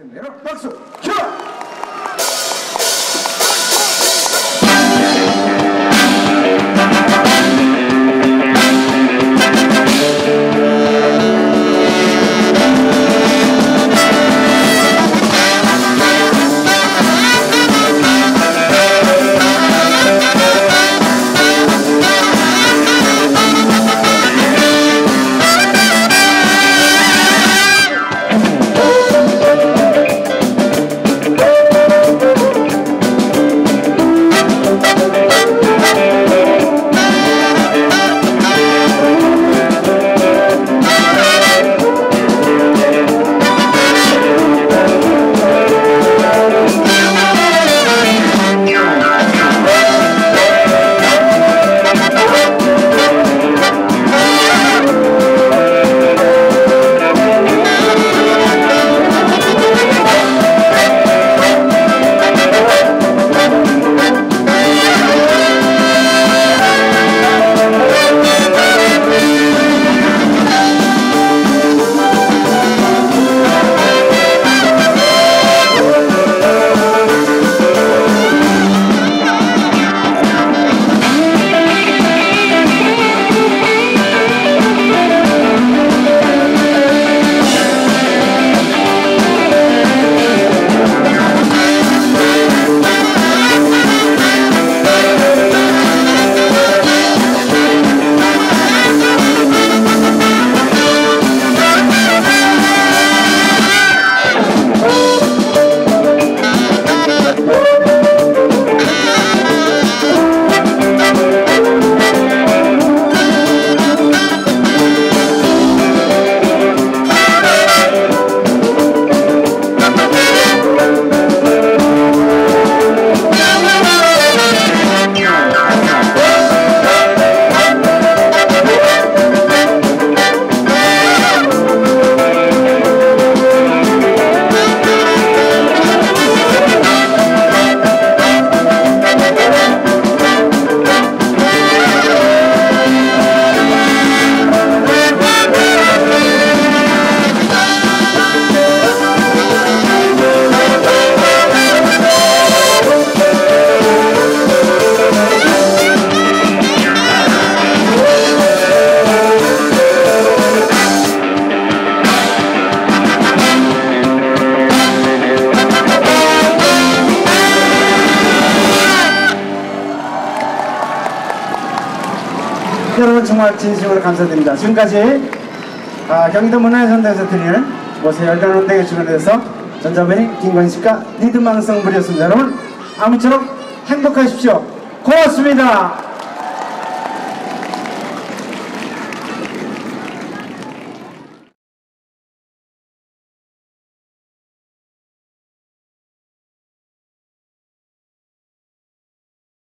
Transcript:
여 여러분 정말 진심으로 감사드립니다. 지금까지 아, 경기도 문화예술대에서 드리는 모세 열단 운동에 주관해서 전자벨이 김건식과 리드망성 부렸습니다. 여러분 아무쪼록 행복하십시오. 고맙습니다.